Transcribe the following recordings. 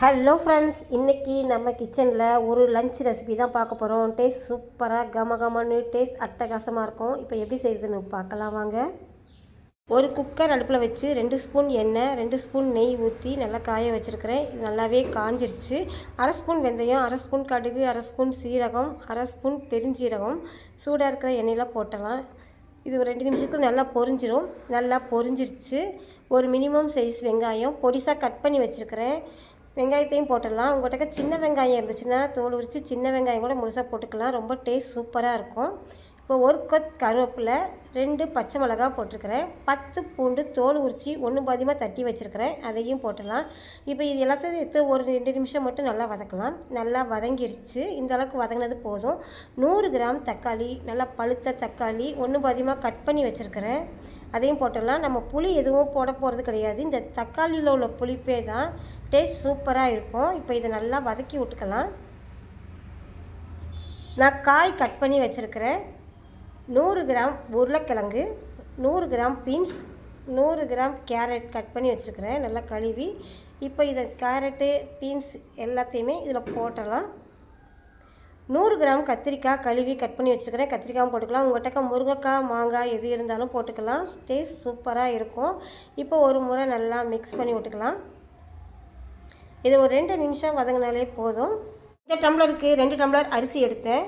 Hello friends இன்றைக்கி நம்ம கிச்சனில் ஒரு லஞ்ச் ரெசிபி தான் பார்க்க போகிறோம் டேஸ்ட் சூப்பராக கம கமன்னு டேஸ்ட் அட்டகாசமாக இருக்கும். இப்போ எப்படி செய்யுதுன்னு பார்க்கலாம் வாங்க. ஒரு குக்கர் அடுப்பில் வச்சு ரெண்டு ஸ்பூன் எண்ணெய் ரெண்டு ஸ்பூன் நெய் ஊற்றி நல்லா காய வச்சுருக்கிறேன். இது நல்லாவே காஞ்சிருச்சு. அரை ஸ்பூன் வெந்தயம் அரை ஸ்பூன் கடுகு அரை ஸ்பூன் சீரகம் அரை ஸ்பூன் பெருஞ்சீரகம். சூடாக இருக்கிற எண்ணெயில் போட்டலாம். இது ஒரு ரெண்டு நிமிஷத்துக்கு நல்லா பொரிஞ்சிரும். நல்லா பொரிஞ்சிருச்சு. ஒரு மினிமம் சைஸ் வெங்காயம். பொடிசாக கட் பண்ணி வச்சுருக்கிறேன். வெங்காயத்தையும் போட்டுடலாம். உங்கள்கிட்ட சின்ன வெங்காயம் இருந்துச்சுன்னா தோல் உரித்து சின்ன வெங்காயம் கூட முழுசாக போட்டுக்கலாம். ரொம்ப டேஸ்ட் சூப்பராக இருக்கும். இப்போ ஒரு கொத் கருவேப்பிலை ரெண்டு பச்சை மிளகா போட்டிருக்கிறேன். பத்து பூண்டு தோல் உரித்து ஒன்று பாதியமாக தட்டி வச்சுருக்கிறேன். அதையும் போட்டுடலாம் இப்போ இது எல்லாத்தையும் எடுத்து ஒரு ரெண்டு நிமிஷம் மட்டும் நல்லா வதக்கலாம். நல்லா வதங்கிருச்சு. இந்த அளவுக்கு வதங்கினது போதும். நூறு கிராம் தக்காளி நல்லா பழுத்த தக்காளி ஒன்று பாதியமாக கட் பண்ணி வச்சுருக்கிறேன். அதையும் போட்டுடலாம் நம்ம புளி எதுவும் போட போகிறது கிடையாது. இந்த தக்காளியில் உள்ள புளிப்பே தான் டேஸ்ட் சூப்பராக இருக்கும். இப்போ இதை நல்லா வதக்கி விட்டுக்கலாம். நான் காய் கட் பண்ணி வச்சுருக்கிறேன். நூறு கிராம் உருளைக்கிழங்கு நூறு கிராம் பீன்ஸ் நூறு கிராம் கேரட் கட் பண்ணி வச்சுருக்கிறேன் நல்லா கழுவி. இப்போ இதை கேரட்டு பீன்ஸ் எல்லாத்தையுமே இதில் போட்டலாம் நூறு கிராம் கத்திரிக்காய் கழுவி கட் பண்ணி வச்சுருக்கிறேன். கத்திரிக்காயும் போட்டுக்கலாம். உங்கள்கிட்ட முருங்கைக்காய் மாங்காய் எது இருந்தாலும் போட்டுக்கலாம். டேஸ்ட் சூப்பராக இருக்கும். இப்போ ஒரு முறை நல்லா மிக்ஸ் பண்ணி விட்டுக்கலாம். இது ஒரு ரெண்டு நிமிஷம் வதங்கினாலே போதும். இந்த டம்ளருக்கு ரெண்டு டம்ளர் அரிசி எடுத்தேன்.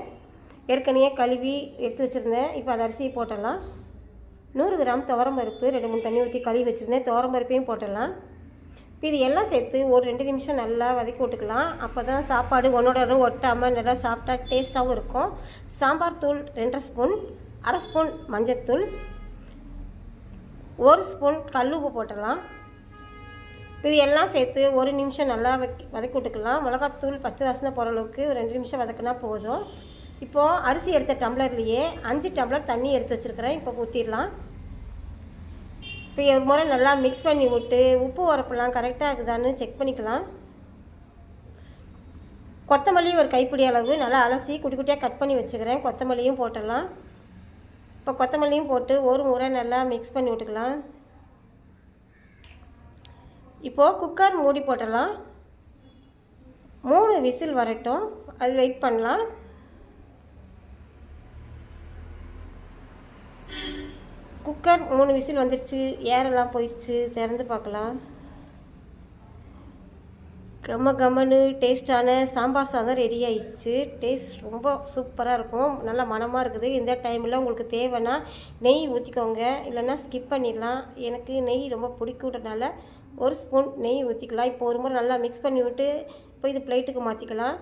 ஏற்கனவே கழுவி எடுத்து வச்சுருந்தேன். இப்போ அது அரிசியை போட்டுடலாம். நூறு கிராம் துவரம்பருப்பு ரெண்டு மூணு தண்ணி ஊற்றி கழுவி வச்சுருந்தேன். துவரம்பருப்பையும் போட்டுடலாம். இப்போ இது எல்லாம் சேர்த்து ஒரு ரெண்டு நிமிஷம் நல்லா வதக்கி விட்டுக்கலாம். அப்போ தான் சாப்பாடு ஒன்றோட ஒன்று ஒட்டாமல் நல்லா சாஃப்டாக டேஸ்ட்டாகவும் இருக்கும். சாம்பார் தூள் ரெண்டரை ஸ்பூன் அரை ஸ்பூன் மஞ்சத்தூள் ஒரு ஸ்பூன் கல் உப்பு போட்டுடலாம். இது எல்லாம் சேர்த்து ஒரு நிமிஷம் நல்லா வதக்கி விட்டுக்கலாம். மிளகாத்தூள் பச்சை வாசனை போகிற அளவுக்கு ஒரு ரெண்டு நிமிஷம் வதக்குனா போதும். இப்போது அரிசி எடுத்த டம்ளர்லேயே அஞ்சு டம்ளர் தண்ணி எடுத்து வச்சுருக்கிறேன். இப்போ ஊற்றிடலாம் இப்போ ஒரு முறை நல்லா மிக்ஸ் பண்ணி விட்டு உப்பு உரப்புலாம் கரெக்டாக இருக்குதான்னு செக் பண்ணிக்கலாம். கொத்தமல்லி ஒரு கைப்பிடி அளவு நல்லா அலசி குட்டி குட்டியாக கட் பண்ணி வச்சுக்கிறேன். கொத்தமல்லியும் போட்டுடலாம். இப்போ கொத்தமல்லியும் போட்டு ஒரு முறை நல்லா மிக்ஸ் பண்ணி விட்டுக்கலாம். இப்போது குக்கர் மூடி போட்டலாம் மூணு விசில் வரட்டும். அது வெயிட் பண்ணலாம். குக்கர் மூணு விசில் வந்துருச்சு ஏரெல்லாம் போயிடுச்சு திறந்து பார்க்கலாம். கம்ம கம்மனு டேஸ்ட்டான சாம்பார் சாதம் ரெடி ஆயிடுச்சு. டேஸ்ட் ரொம்ப சூப்பராக இருக்கும். நல்லா மனமாக இருக்குது. இந்த டைமில் உங்களுக்கு தேவைன்னா நெய் ஊற்றிக்கோங்க இல்லைன்னா ஸ்கிப் பண்ணிடலாம். எனக்கு நெய் ரொம்ப பிடிக்குன்றனால ஒரு ஸ்பூன் நெய் ஊற்றிக்கலாம் இப்போ ஒரு முறை நல்லா மிக்ஸ் பண்ணி விட்டு இப்போ இது பிளேட்டுக்கு மாற்றிக்கலாம்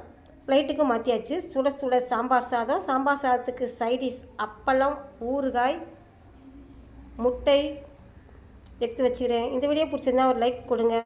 பிளேட்டுக்கு மாற்றியாச்சு சுட சுட சாம்பார் சாதம். சாம்பார் சாதத்துக்கு சைடிஷ் அப்பளம் ஊறுகாய் முட்டை எடுத்து வச்சுக்கிறேன். இந்த வீடியோ பிடிச்சிருந்தா ஒரு லைக் கொடுங்க.